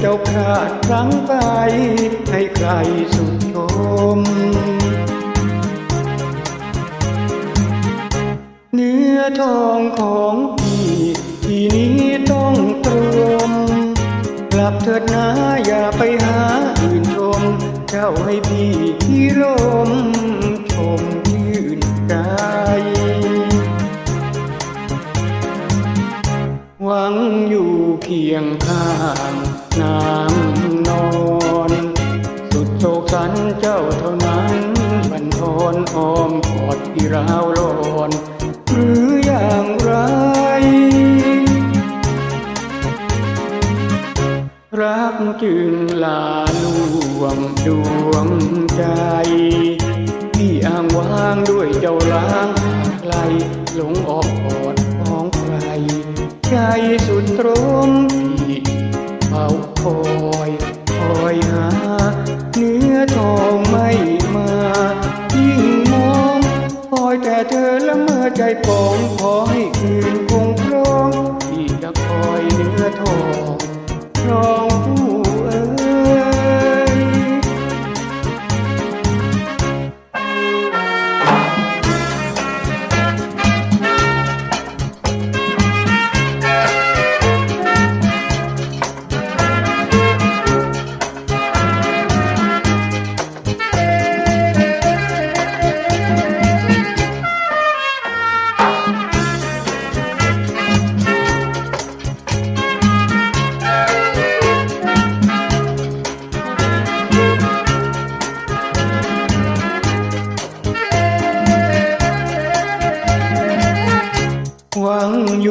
เจ้าพลาดพลั้งไป ให้ใครสุดชม เนื้อทองของพี่ทีนี้ต้องตรมกลับเถิดนะอย่าไปหาอื่นชม เจ้าให้พี่ที่ล หวังอยู่เคียงข้างน้ำนอน สุดโศกสันเจ้าเท่านั้นบันทอนอ้อมกอดที่ราวร้อนหรืออย่างไร รักจึงลาลวงดวงใจ ที่อ้างว้างด้วยเจ้าล้างไกลหลงออกอดของใคร สุดตรมพี่เฝ้าคอยคอยหา เนื้อทองไม่มา ยิ่งมองคอยแต่เธอละเมื่อใจปองขอใ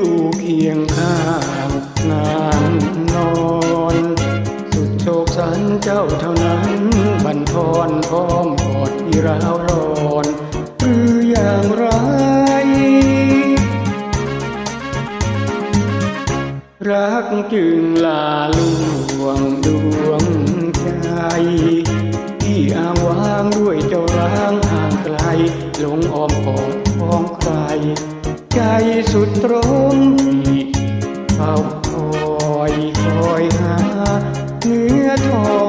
อยู่เคียงข้างงานนอน สุดโศกสันเจ้าเท่านั้นบันทอนพร้อมกอดที่ราวร้อนหรืออย่างไร รักจึงลาลวงดวงใจที่อ้างว้างด้วยเจ้าร้างห่างไกลหลงอ้อมกอดของใคร ใจสุดตรงปีเฝ้าคอยคอยหาเนื้อทอง